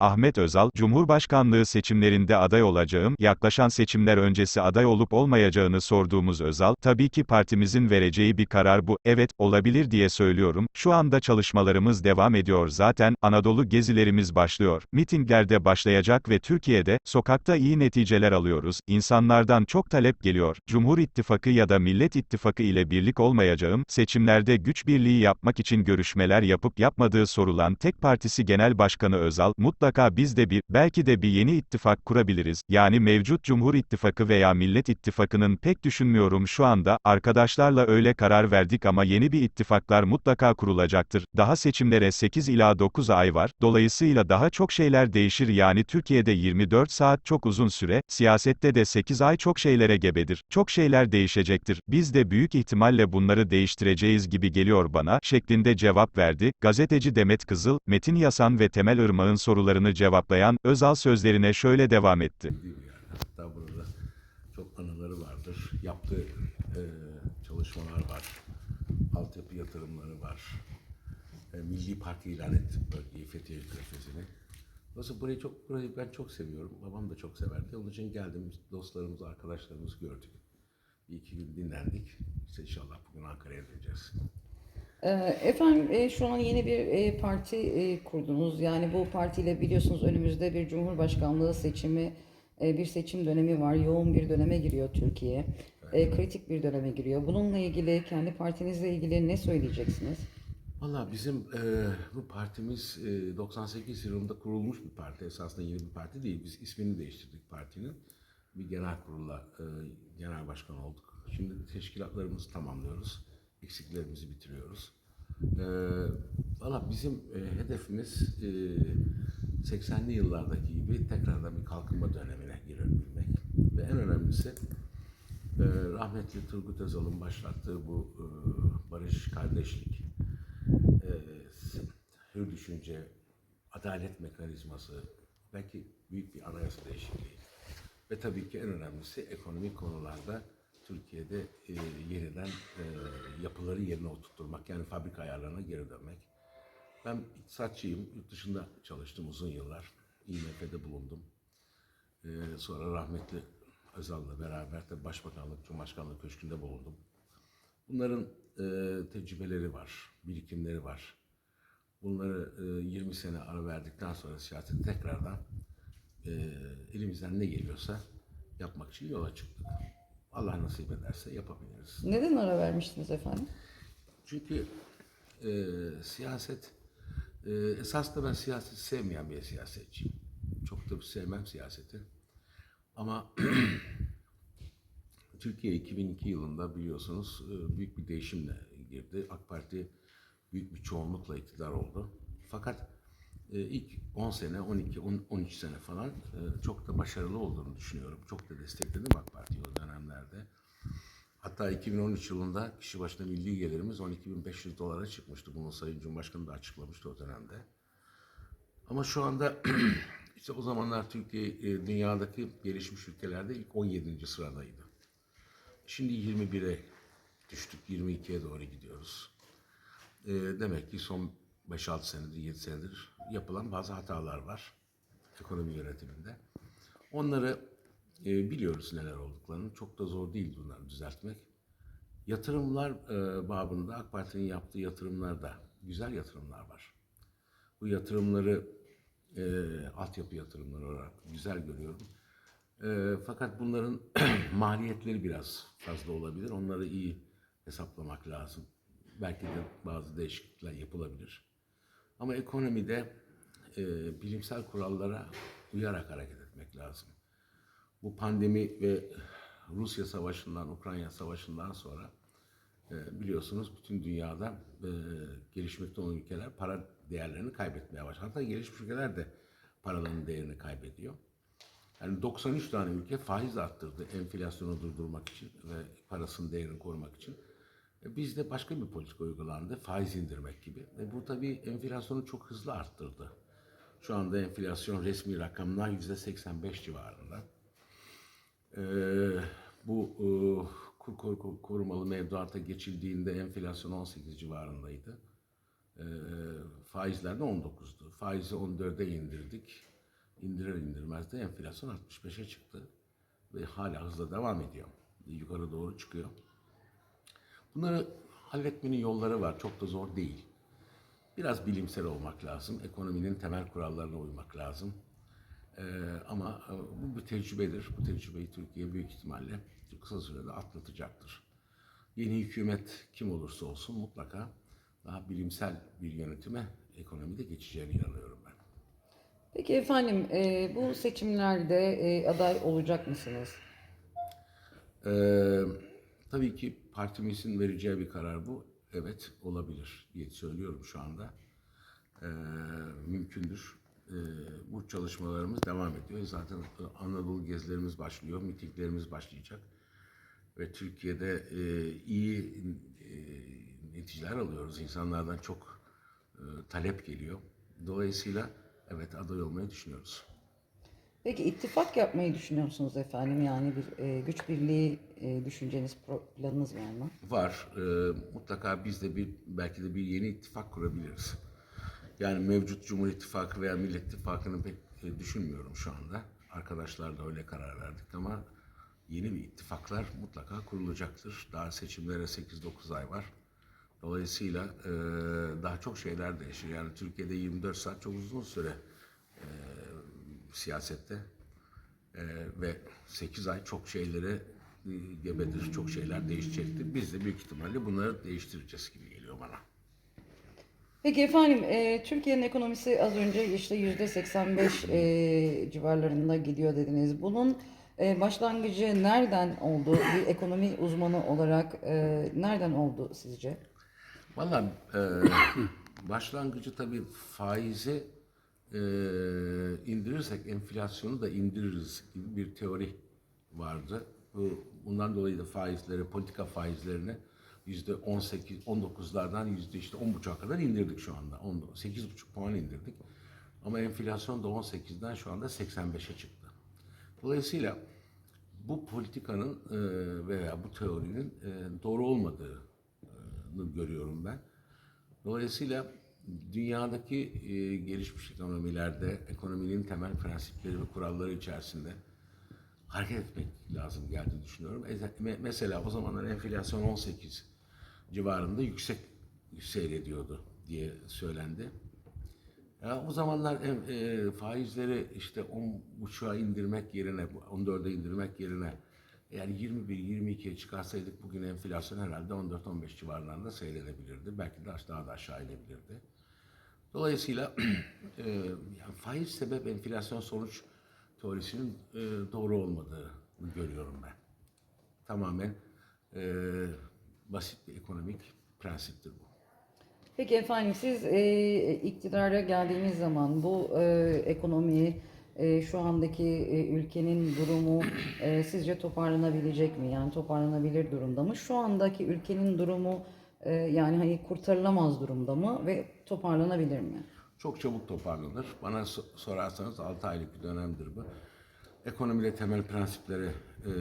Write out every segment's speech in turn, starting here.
Ahmet Özal, Cumhurbaşkanlığı seçimlerinde aday olacağım, yaklaşan seçimler öncesi aday olup olmayacağını sorduğumuz Özal, tabii ki partimizin vereceği bir karar bu, evet, olabilir diye söylüyorum, şu anda çalışmalarımız devam ediyor. Zaten, Anadolu gezilerimiz başlıyor, mitinglerde başlayacak ve Türkiye'de, sokakta iyi neticeler alıyoruz, insanlardan çok talep geliyor, Cumhur İttifakı ya da Millet İttifakı ile birlik olmayacağım, seçimlerde güç birliği yapmak için görüşmeler yapıp yapmadığı sorulan tek partisi genel başkanı Özal, mutlaka biz de bir, belki de bir yeni ittifak kurabiliriz, yani mevcut Cumhur İttifakı veya Millet İttifakı'nın pek düşünmüyorum şu anda, arkadaşlarla öyle karar verdik ama yeni bir ittifaklar mutlaka kurulacaktır, daha seçimlere 8 ila 9 ay var, dolayısıyla daha çok şeyler değişir. Yani Türkiye'de 24 saat çok uzun süre, siyasette de 8 ay çok şeylere gebedir, çok şeyler değişecektir, biz de büyük ihtimalle bunları değiştireceğiz gibi geliyor bana, şeklinde cevap verdi, gazeteci Demet Kızıl, Metin Yasan ve Temel Irmak'ın sorularını cevaplayan, Özal sözlerine şöyle devam etti. Hatta burada çok anıları vardır. Yaptığı e, çalışmalar var. Altyapı yatırımları var. E, Milli Parti ilan ettik bölgeyi, Fethiye Körfezi'ni. Dolayısıyla burayı çok, burayı ben çok seviyorum. Babam da çok severdi. Onun için geldim, dostlarımızı, arkadaşlarımızı gördük. Bir iki gün dinlendik. İşte inşallah bugün Ankara'ya döneceğiz. Ee, Efendim e, şu an yeni bir e, parti e, kurdunuz. Yani bu partiyle biliyorsunuz önümüzde bir cumhurbaşkanlığı seçimi, e, bir seçim dönemi var. Yoğun bir döneme giriyor Türkiye. E, Kritik bir döneme giriyor. Bununla ilgili, kendi partinizle ilgili ne söyleyeceksiniz? Valla bizim e, bu partimiz e, 98 yılında kurulmuş bir parti. Esasında yeni bir parti değil. Biz ismini değiştirdik partinin. Bir genel kurulla e, genel başkan olduk. Şimdi teşkilatlarımızı tamamlıyoruz. Eksiklerimizi bitiriyoruz. E, Valla bizim e, hedefimiz e, 80'li yıllardaki gibi tekrardan bir kalkınma dönemine girebilmek. Ve en önemlisi e, rahmetli Turgut Özal'ın başlattığı bu e, barış, kardeşlik, e, hür düşünce, adalet mekanizması, belki büyük bir anayasa değişikliği ve tabii ki en önemlisi ekonomik konularda Türkiye'de e, yeniden e, yapıları yerine oturtturmak, yani fabrika ayarlarına geri dönmek. Ben iktisatçıyım, yurt dışında çalıştım uzun yıllar, IMF'de bulundum. E, sonra rahmetli Özal'la beraber de Başbakanlık, Cumhurbaşkanlığı Köşkü'nde bulundum. Bunların e, tecrübeleri var, birikimleri var. Bunları e, 20 sene ara verdikten sonra siyasete tekrardan e, elimizden ne geliyorsa yapmak için yola çıktık. Allah nasip ederse yapabiliriz. Neden ara vermiştiniz efendim? Çünkü e, siyaset, e, esasında ben siyaseti sevmeyen bir siyasetçiyim. Çok da sevmem siyaseti. Ama Türkiye 2002 yılında biliyorsunuz e, büyük bir değişimle girdi. AK Parti büyük bir çoğunlukla iktidar oldu. Fakat ilk 10 sene, 12, 10, 13 sene falan e, çok da başarılı olduğunu düşünüyorum. Çok da destekledim AK Parti'yi o dönemlerde. Hatta 2013 yılında kişi başına milli gelirimiz 12.500 dolara çıkmıştı. Bunu Sayın Cumhurbaşkanı da açıklamıştı o dönemde. Ama şu anda işte o zamanlar Türkiye e, dünyadaki gelişmiş ülkelerde ilk 17. sıradaydı. Şimdi 21'e düştük, 22'ye doğru gidiyoruz. E, demek ki son 5-6 senedir, 7 senedir yapılan bazı hatalar var ekonomi yönetiminde. Onları e, biliyoruz neler olduklarını. Çok da zor değil bunları düzeltmek. Yatırımlar e, babında AK Parti'nin yaptığı yatırımlarda güzel yatırımlar var. Bu yatırımları e, altyapı yatırımları olarak güzel görüyorum. E, fakat bunların maliyetleri biraz fazla olabilir. Onları iyi hesaplamak lazım. Belki de bazı değişiklikler yapılabilir. Ama ekonomide e, bilimsel kurallara uyarak hareket etmek lazım. Bu pandemi ve Rusya Savaşı'ndan, Ukrayna Savaşı'ndan sonra e, biliyorsunuz bütün dünyada e, gelişmekte olan ülkeler para değerlerini kaybetmeye başladı. Hatta gelişmiş ülkeler de paraların değerini kaybediyor. Yani 93 tane ülke faiz arttırdı enflasyonu durdurmak için ve parasının değerini korumak için. E, Bizde başka bir politika uygulandı, faiz indirmek gibi. Ve bu tabii enflasyonu çok hızlı arttırdı. Şu anda enflasyon resmi rakamlar %85 civarında. Ee, bu e, kur, kur- kur- korumalı mevduata geçildiğinde enflasyon 18 civarındaydı. Ee, faizler de 19'du. Faizi 14'e indirdik. İndirir indirmez de enflasyon 65'e çıktı. Ve hala hızla devam ediyor. Yukarı doğru çıkıyor. Bunları halletmenin yolları var. Çok da zor değil. Biraz bilimsel olmak lazım. Ekonominin temel kurallarına uymak lazım. Ee, ama e, bu bir tecrübedir. Bu tecrübeyi Türkiye büyük ihtimalle kısa sürede atlatacaktır. Yeni hükümet kim olursa olsun mutlaka daha bilimsel bir yönetime ekonomide geçeceğine inanıyorum ben. Peki efendim e, bu seçimlerde e, aday olacak mısınız? Ee, tabii ki partimizin vereceği bir karar bu. Evet olabilir diye söylüyorum şu anda. Ee, mümkündür. Ee, bu çalışmalarımız devam ediyor. Zaten e, Anadolu gezilerimiz başlıyor, mitinglerimiz başlayacak. Ve Türkiye'de e, iyi e, neticeler alıyoruz. İnsanlardan çok e, talep geliyor. Dolayısıyla evet aday olmayı düşünüyoruz. Peki ittifak yapmayı düşünüyor musunuz efendim? Yani bir e, güç birliği e, düşünceniz, planınız var mı? Var. Ee, mutlaka biz de bir belki de bir yeni ittifak kurabiliriz. Yani mevcut Cumhur İttifakı veya Millet İttifakı'nı pek e, düşünmüyorum şu anda. Arkadaşlarla öyle karar verdik ama yeni bir ittifaklar mutlaka kurulacaktır. Daha seçimlere 8-9 ay var. Dolayısıyla e, daha çok şeyler değişir. Yani Türkiye'de 24 saat çok uzun süre e, siyasette. Ee, ve 8 ay çok şeylere e, gebedir, çok şeyler değişecektir. Biz de büyük ihtimalle bunları değiştireceğiz gibi geliyor bana. Peki efendim e, Türkiye'nin ekonomisi az önce işte yüzde 85 e, civarlarında gidiyor dediniz. Bunun e, başlangıcı nereden oldu? Bir ekonomi uzmanı olarak e, nereden oldu sizce? Valla e, başlangıcı tabii faizi e, indirirsek enflasyonu da indiririz gibi bir teori vardı. Bu, bundan dolayı da faizleri, politika faizlerini yüzde 18, 19'lardan yüzde işte 10,5'a kadar indirdik şu anda. 8,5 puan indirdik. Ama enflasyon da 18'den şu anda 85'e çıktı. Dolayısıyla bu politikanın e, veya bu teorinin e, doğru olmadığını görüyorum ben. Dolayısıyla dünyadaki e, gelişmiş ekonomilerde ekonominin temel prensipleri ve kuralları içerisinde hareket etmek lazım geldiğini düşünüyorum. E, me- Mesela o zamanlar enflasyon 18 civarında yüksek seyrediyordu diye söylendi. Ya o zamanlar e, faizleri işte 10.5'a indirmek yerine, 14'e indirmek yerine yani 21-22'ye çıkarsaydık bugün enflasyon herhalde 14-15 civarlarında seyredebilirdi. Belki de daha da aşağı inebilirdi. Dolayısıyla e, yani faiz sebep enflasyon sonuç teorisinin e, doğru olmadığını görüyorum ben. Tamamen e, basit bir ekonomik prensiptir bu. Peki efendim siz e, iktidara geldiğiniz zaman bu e, ekonomiyi e, şu andaki e, ülkenin durumu e, sizce toparlanabilecek mi? Yani toparlanabilir durumda mı? Şu andaki ülkenin durumu e, yani hani kurtarılamaz durumda mı ve toparlanabilir mi? Çok çabuk toparlanır. Bana so- sorarsanız 6 aylık bir dönemdir bu. Ekonomide temel prensipleri e,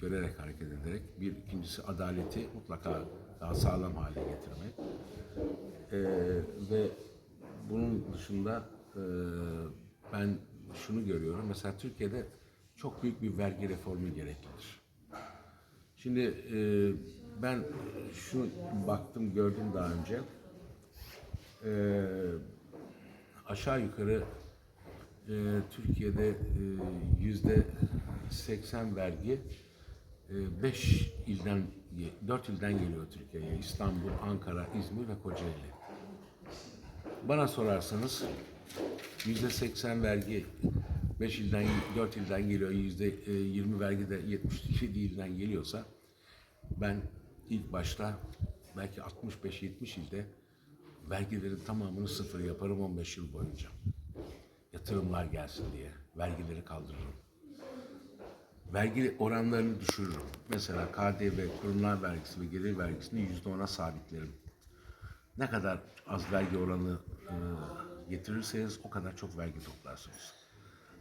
görerek hareket ederek bir ikincisi adaleti mutlaka daha sağlam hale getirmek. E, ve bunun dışında e, ben şunu görüyorum. Mesela Türkiye'de çok büyük bir vergi reformu gereklidir. Şimdi e, ben şu baktım gördüm daha önce. Ee, aşağı yukarı e, Türkiye'de e, yüzde 80 vergi 5 ilden, 4 ilden geliyor Türkiye'ye. İstanbul, Ankara, İzmir ve Kocaeli. Bana sorarsanız yüzde 80 vergi 5 ilden, 4 ilden geliyor. Yüzde 20 vergi de 77 ilden geliyorsa ben ilk başta belki 65-70 ilde vergilerin tamamını sıfır yaparım 15 yıl boyunca. Yatırımlar gelsin diye. Vergileri kaldırırım. Vergi oranlarını düşürürüm. Mesela KDV, kurumlar vergisi ve gelir vergisini yüzde ona sabitlerim. Ne kadar az vergi oranı e, getirirseniz o kadar çok vergi toplarsınız.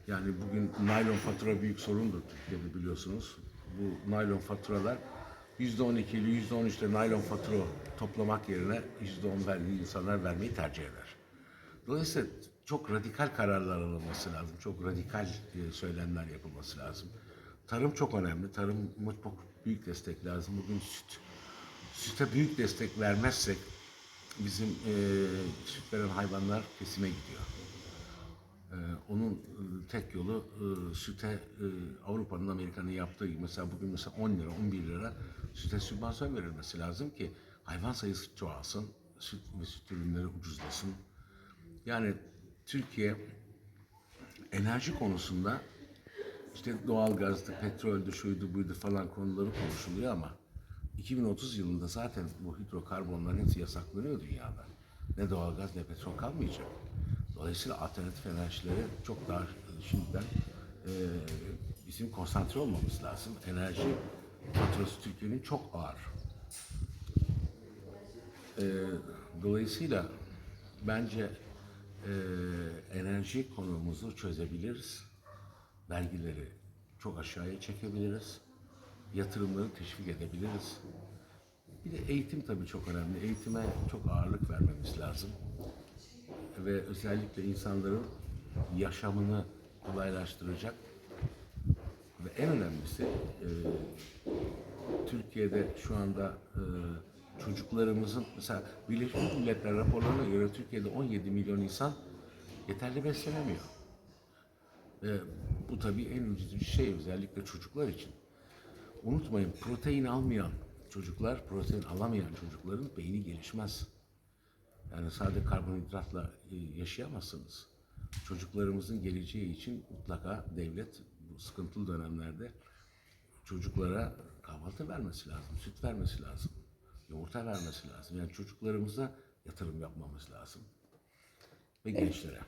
Yani bugün naylon fatura büyük sorundur Türkiye'de biliyorsunuz. Bu naylon faturalar %12 ile %13 ile naylon fatura toplamak yerine %10 verdiği insanlar vermeyi tercih eder. Dolayısıyla çok radikal kararlar alınması lazım. Çok radikal e, söylemler yapılması lazım. Tarım çok önemli. Tarım çok büyük destek lazım. Bugün süt. Süte büyük destek vermezsek bizim e, süt veren hayvanlar kesime gidiyor. Ee, onun e, tek yolu e, süte e, Avrupa'nın Amerika'nın yaptığı gibi mesela bugün mesela 10 lira 11 lira süte sübvansiyon verilmesi lazım ki hayvan sayısı çoğalsın, süt ve süt ürünleri ucuzlasın. Yani Türkiye enerji konusunda işte doğalgazdı, petroldü, şuydu, buydu falan konuları konuşuluyor ama 2030 yılında zaten bu hidrokarbonların hepsi yasaklanıyor dünyada. Ne doğalgaz ne petrol kalmayacak. Dolayısıyla alternatif enerjilere çok daha şimdiden e, bizim konsantre olmamız lazım. Enerji faturası Türkiye'nin çok ağır. E, dolayısıyla bence e, enerji konumuzu çözebiliriz. Vergileri çok aşağıya çekebiliriz. Yatırımları teşvik edebiliriz. Bir de eğitim tabii çok önemli. Eğitime çok ağırlık vermemiz lazım. Ve özellikle insanların yaşamını kolaylaştıracak ve en önemlisi e, Türkiye'de şu anda e, çocuklarımızın mesela Birleşmiş Milletler raporlarına göre Türkiye'de 17 milyon insan yeterli beslenemiyor. Ve bu tabii en üzücü şey özellikle çocuklar için. Unutmayın protein almayan çocuklar, protein alamayan çocukların beyni gelişmez. Yani sadece karbonhidratla e, yaşayamazsınız. Çocuklarımızın geleceği için mutlaka devlet bu sıkıntılı dönemlerde çocuklara kahvaltı vermesi lazım, süt vermesi lazım, yumurta vermesi lazım. Yani çocuklarımıza yatırım yapmamız lazım ve gençlere.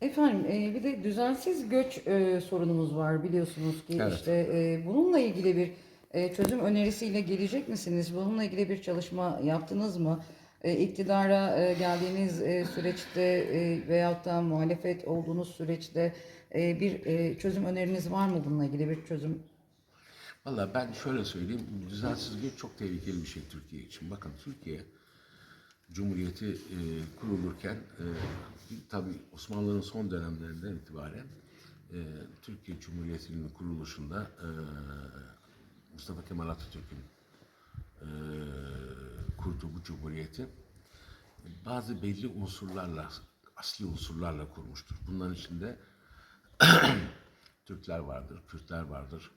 Efendim e, bir de düzensiz göç e, sorunumuz var biliyorsunuz ki Evet. işte e, bununla ilgili bir e, çözüm önerisiyle gelecek misiniz? Bununla ilgili bir çalışma yaptınız mı? E, iktidara e, geldiğiniz e, süreçte veyahut da muhalefet olduğunuz süreçte bir çözüm öneriniz var mı bununla ilgili bir çözüm? Valla ben şöyle söyleyeyim, düzensiz göç çok tehlikeli bir şey Türkiye için. Bakın Türkiye Cumhuriyeti kurulurken e, tabii Osmanlı'nın son dönemlerinden itibaren Türkiye Cumhuriyeti'nin kuruluşunda Mustafa Kemal Atatürk'ün kurduğu bu cumhuriyeti bazı belli unsurlarla, asli unsurlarla kurmuştur. Bunların içinde Türkler vardır, Kürtler vardır,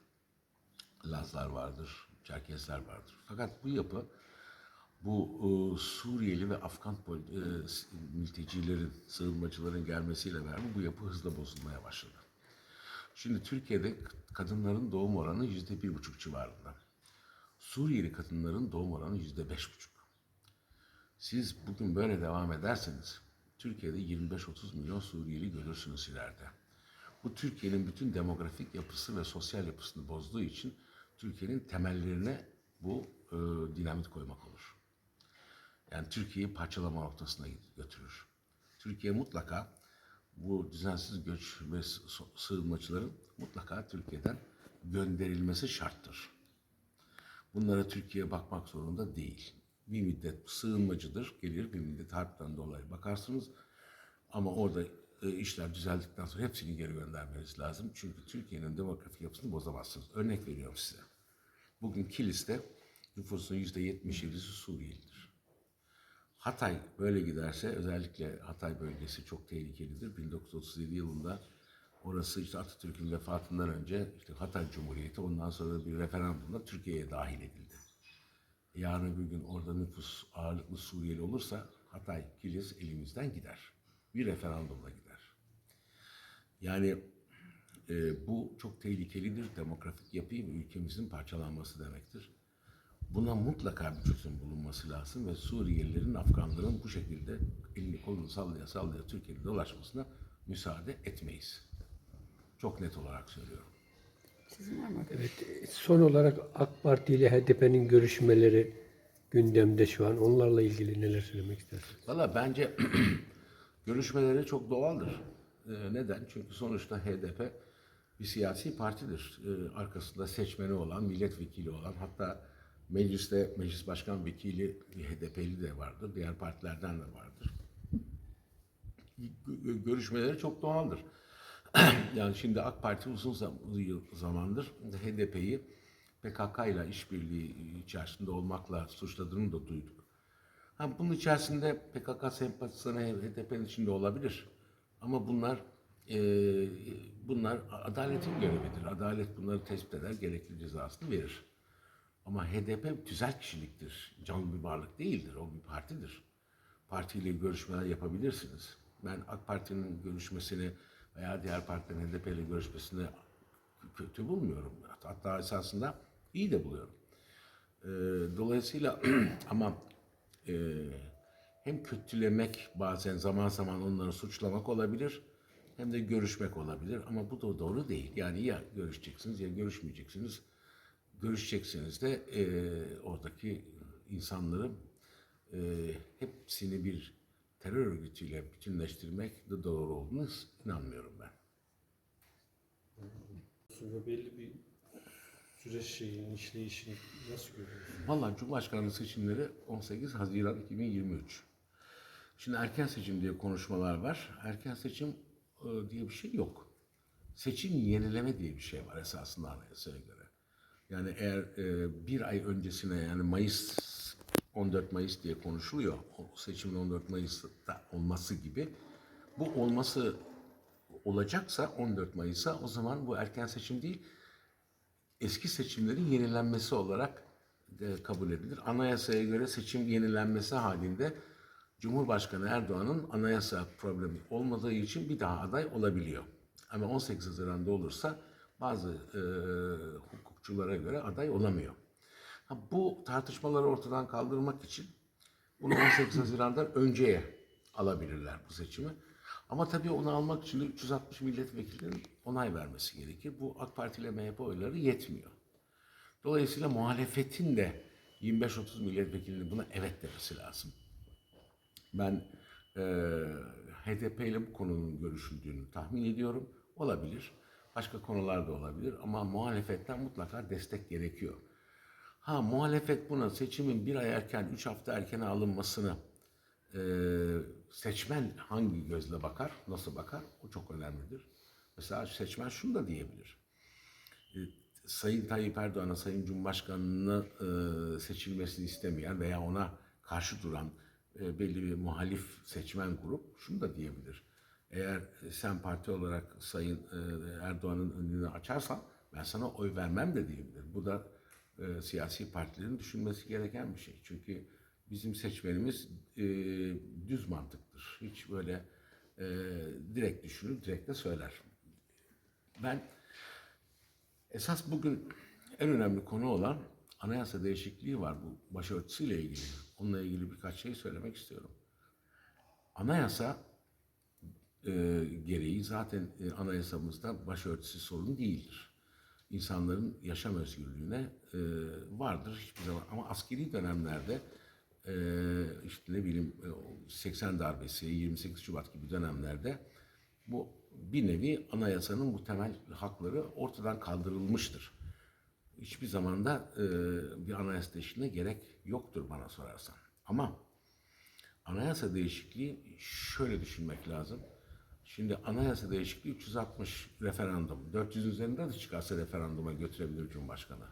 Lazlar vardır, Çerkesler vardır. Fakat bu yapı bu e, Suriyeli ve Afgan e, mültecilerin, sığınmacıların gelmesiyle beraber bu yapı hızla bozulmaya başladı. Şimdi Türkiye'de kadınların doğum oranı yüzde bir buçuk civarında. Suriyeli kadınların doğum oranı yüzde beş buçuk. Siz bugün böyle devam ederseniz Türkiye'de 25-30 milyon Suriyeli görürsünüz ileride. Bu Türkiye'nin bütün demografik yapısı ve sosyal yapısını bozduğu için Türkiye'nin temellerine bu e, dinamit koymak olur. Yani Türkiye'yi parçalama noktasına götürür. Türkiye mutlaka bu düzensiz göç ve sığınmacıların mutlaka Türkiye'den gönderilmesi şarttır. Bunlara Türkiye bakmak zorunda değil. Bir müddet sığınmacıdır, gelir bir müddet harpten dolayı bakarsınız. Ama orada e, işler düzeldikten sonra hepsini geri göndermeniz lazım. Çünkü Türkiye'nin demografik yapısını bozamazsınız. Örnek veriyorum size. Bugün Kilis'te nüfusun yüzde 77'si Suriyelidir. Hatay böyle giderse özellikle Hatay bölgesi çok tehlikelidir. 1937 yılında orası işte Atatürk'ün vefatından önce işte Hatay Cumhuriyeti ondan sonra bir referandumla Türkiye'ye dahil edildi. Yarın bir gün orada nüfus ağırlıklı Suriyeli olursa Hatay, Kilis elimizden gider. Bir referandumla gider. Yani e, bu çok tehlikelidir. Demografik yapıyı ve ülkemizin parçalanması demektir. Buna mutlaka bir çözüm bulunması lazım ve Suriyelilerin, Afganların bu şekilde elini kolunu sallaya sallaya Türkiye'de dolaşmasına müsaade etmeyiz. Çok net olarak söylüyorum. Sizin var mı? Evet, son olarak AK Parti ile HDP'nin görüşmeleri gündemde şu an. Onlarla ilgili neler söylemek istersiniz? Valla bence görüşmeleri çok doğaldır. Ee, neden? Çünkü sonuçta HDP bir siyasi partidir. Ee, arkasında seçmeni olan, milletvekili olan, hatta Mecliste meclis başkan vekili HDP'li de vardır. Diğer partilerden de vardır. Gö- Görüşmeleri çok doğaldır. yani şimdi AK Parti uzun zamandır HDP'yi PKK ile işbirliği içerisinde olmakla suçladığını da duyduk. Ha, bunun içerisinde PKK sempatizanı HDP'nin içinde olabilir. Ama bunlar e, bunlar adaletin görevidir. Adalet bunları tespit eder, gerekli cezasını verir. Ama HDP tüzel kişiliktir. Canlı bir varlık değildir. O bir partidir. Partiyle görüşmeler yapabilirsiniz. Ben AK Parti'nin görüşmesini veya diğer partilerin HDP ile görüşmesini kötü bulmuyorum. Hatta esasında iyi de buluyorum. Ee, dolayısıyla ama e, hem kötülemek bazen zaman zaman onları suçlamak olabilir hem de görüşmek olabilir ama bu da doğru değil. Yani ya görüşeceksiniz ya görüşmeyeceksiniz. Görüşeceksiniz de e, oradaki insanları e, hepsini bir terör örgütüyle bütünleştirmek de doğru olduğunu inanmıyorum ben. Sonra belli bir süreç şeyinin işleyişini nasıl görüyorsunuz? Vallahi Cumhurbaşkanlığı seçimleri 18 Haziran 2023. Şimdi erken seçim diye konuşmalar var. Erken seçim e, diye bir şey yok. Seçim yenileme diye bir şey var esasında anayasaya göre. Yani eğer e, bir ay öncesine yani Mayıs 14 Mayıs diye konuşuluyor. O seçimin 14 Mayıs'ta olması gibi. Bu olması olacaksa 14 Mayıs'a o zaman bu erken seçim değil eski seçimlerin yenilenmesi olarak e, kabul edilir. Anayasaya göre seçim yenilenmesi halinde Cumhurbaşkanı Erdoğan'ın anayasa problemi olmadığı için bir daha aday olabiliyor. Ama 18 Haziran'da olursa bazı e, hukukçulara göre aday olamıyor. Bu tartışmaları ortadan kaldırmak için bunu 18 Haziran'dan önceye alabilirler bu seçimi. Ama tabii onu almak için de 360 milletvekilinin onay vermesi gerekir. Bu AK Parti ile MHP oyları yetmiyor. Dolayısıyla muhalefetin de 25-30 milletvekilinin buna evet demesi lazım. Ben e, HDP ile bu konunun görüşüldüğünü tahmin ediyorum. Olabilir. Başka konular da olabilir ama muhalefetten mutlaka destek gerekiyor. Ha muhalefet buna seçimin bir ay erken, üç hafta erkene alınmasını e, seçmen hangi gözle bakar, nasıl bakar o çok önemlidir. Mesela seçmen şunu da diyebilir. E, Sayın Tayyip Erdoğan'a, Sayın Cumhurbaşkanı'nı e, seçilmesini istemeyen veya ona karşı duran e, belli bir muhalif seçmen grup şunu da diyebilir. Eğer sen parti olarak Sayın e, Erdoğan'ın önünü açarsan ben sana oy vermem de diyebilir. Bu da e, siyasi partilerin düşünmesi gereken bir şey. Çünkü bizim seçmenimiz e, düz mantıktır. Hiç böyle e, direkt düşünür, direkt de söyler. Ben esas bugün en önemli konu olan anayasa değişikliği var bu başörtüsüyle ilgili. Onunla ilgili birkaç şey söylemek istiyorum. Anayasa e, gereği zaten e, anayasamızda başörtüsü sorun değildir. İnsanların yaşam özgürlüğüne e, vardır hiçbir zaman. Ama askeri dönemlerde e, işte ne bileyim e, o 80 darbesi, 28 Şubat gibi dönemlerde bu bir nevi anayasanın bu temel hakları ortadan kaldırılmıştır. Hiçbir zamanda e, bir anayasa değişikliğine gerek yoktur bana sorarsan. Ama anayasa değişikliği şöyle düşünmek lazım. Şimdi anayasa değişikliği 360 referandum. 400 üzerinde de çıkarsa referanduma götürebilir Cumhurbaşkanı.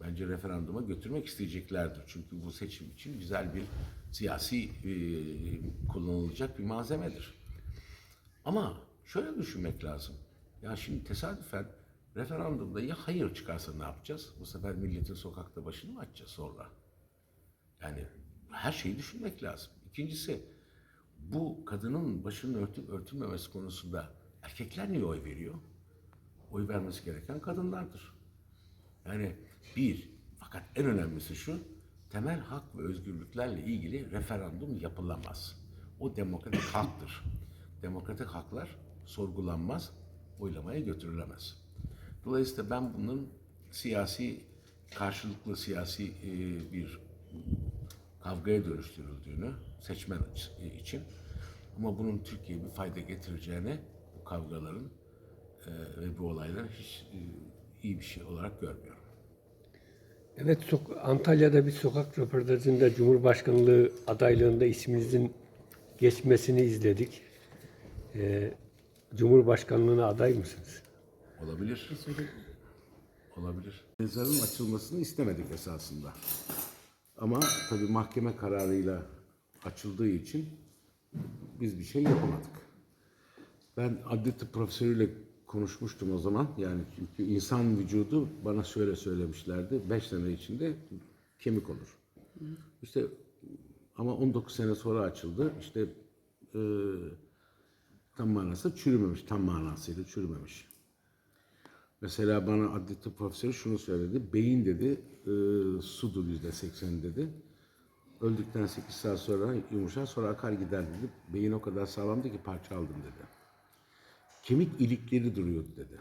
Bence referanduma götürmek isteyeceklerdir. Çünkü bu seçim için güzel bir siyasi e, kullanılacak bir malzemedir. Ama şöyle düşünmek lazım. Ya şimdi tesadüfen referandumda ya hayır çıkarsa ne yapacağız? Bu sefer milletin sokakta başını mı açacağız sonra? Yani her şeyi düşünmek lazım. İkincisi bu kadının başının örtüp örtülmemesi konusunda erkekler niye oy veriyor? Oy vermesi gereken kadınlardır. Yani bir, fakat en önemlisi şu, temel hak ve özgürlüklerle ilgili referandum yapılamaz. O demokratik haktır. Demokratik haklar sorgulanmaz, oylamaya götürülemez. Dolayısıyla ben bunun siyasi, karşılıklı siyasi bir kavgaya dönüştürüldüğünü seçmen için ama bunun Türkiye'ye bir fayda getireceğini bu kavgaların e, ve bu olayların hiç e, iyi bir şey olarak görmüyorum. Evet, sok- Antalya'da bir sokak röportajında Cumhurbaşkanlığı adaylığında isminizin geçmesini izledik. Ee, Cumhurbaşkanlığına aday mısınız? Olabilir. Olabilir. Mezarın açılmasını istemedik esasında. Ama tabii mahkeme kararıyla açıldığı için biz bir şey yapamadık. Ben adli tıp profesörüyle konuşmuştum o zaman. Yani çünkü insan vücudu bana şöyle söylemişlerdi. 5 sene içinde kemik olur. İşte ama 19 sene sonra açıldı. İşte e, tam manası çürümemiş. Tam manasıyla çürümemiş. Mesela bana adli tıp profesörü şunu söyledi. Beyin dedi e, sudur yüzde seksen dedi. Öldükten 8 saat sonra yumuşar sonra akar gider dedi. Beyin o kadar sağlamdı ki parça aldım dedi. Kemik ilikleri duruyordu dedi.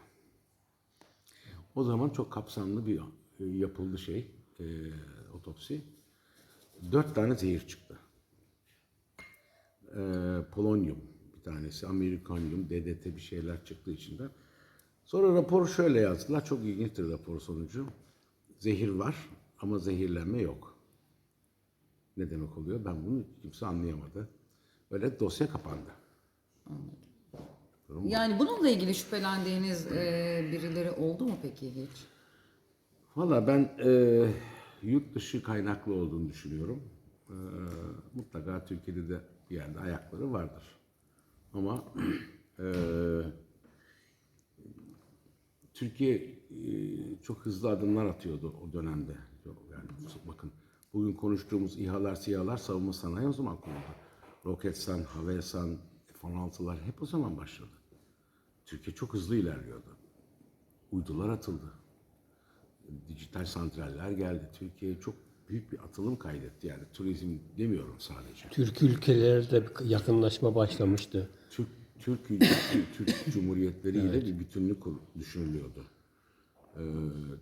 O zaman çok kapsamlı bir e, yapıldı şey, e, otopsi. Dört tane zehir çıktı. E, polonyum bir tanesi, amerikanyum, DDT bir şeyler çıktı içinden. Sonra raporu şöyle yazdılar. Çok ilginçtir rapor sonucu. Zehir var ama zehirlenme yok. Ne demek oluyor? Ben bunu kimse anlayamadı. Böyle dosya kapandı. Yani bununla ilgili şüphelendiğiniz e, birileri oldu mu peki hiç? Valla ben e, yurt dışı kaynaklı olduğunu düşünüyorum. E, mutlaka Türkiye'de de bir yerde ayakları vardır. Ama e, Türkiye e, çok hızlı adımlar atıyordu o dönemde. Yani bakın bugün konuştuğumuz İHA'lar, SİHA'lar savunma sanayi o zaman kuruldu. Roketsan, Havelsan, F-16'lar hep o zaman başladı. Türkiye çok hızlı ilerliyordu. Uydular atıldı dijital santraller geldi. Türkiye çok büyük bir atılım kaydetti. Yani turizm demiyorum sadece. Türk ülkelerde yakınlaşma başlamıştı. Türk Türk Türk Cumhuriyetleriyle bir bütünlük düşünülüyordu. Ee,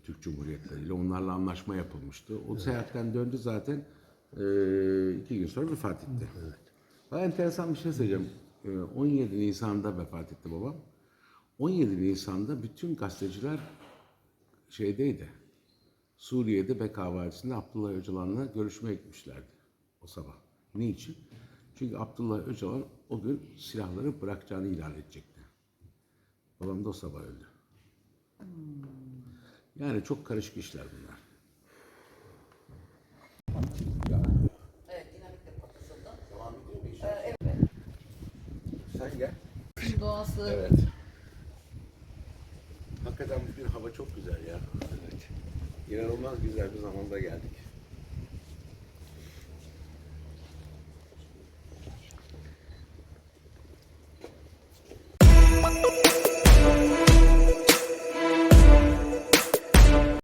Türk Cumhuriyetleriyle. Onlarla anlaşma yapılmıştı. O seyahatten döndü zaten. Ee, iki gün sonra vefat etti. Evet. enteresan bir şey söyleyeceğim. Ee, 17 Nisan'da vefat etti babam. 17 Nisan'da bütün gazeteciler şeydeydi. Suriye'de Beka Vadisi'nde Abdullah Öcalan'la görüşmeye gitmişlerdi o sabah. Ne için? Çünkü Abdullah Öcalan o gün silahları bırakacağını ilan edecekti. Babam da o sabah öldü. Yani çok karışık işler bunlar. Evet, dinamikle patlatıldı. Devam ediyor mu Sen gel. Doğası Evet. Hakikaten bugün hava çok güzel ya. Evet. İnanılmaz güzel bir zamanda geldik.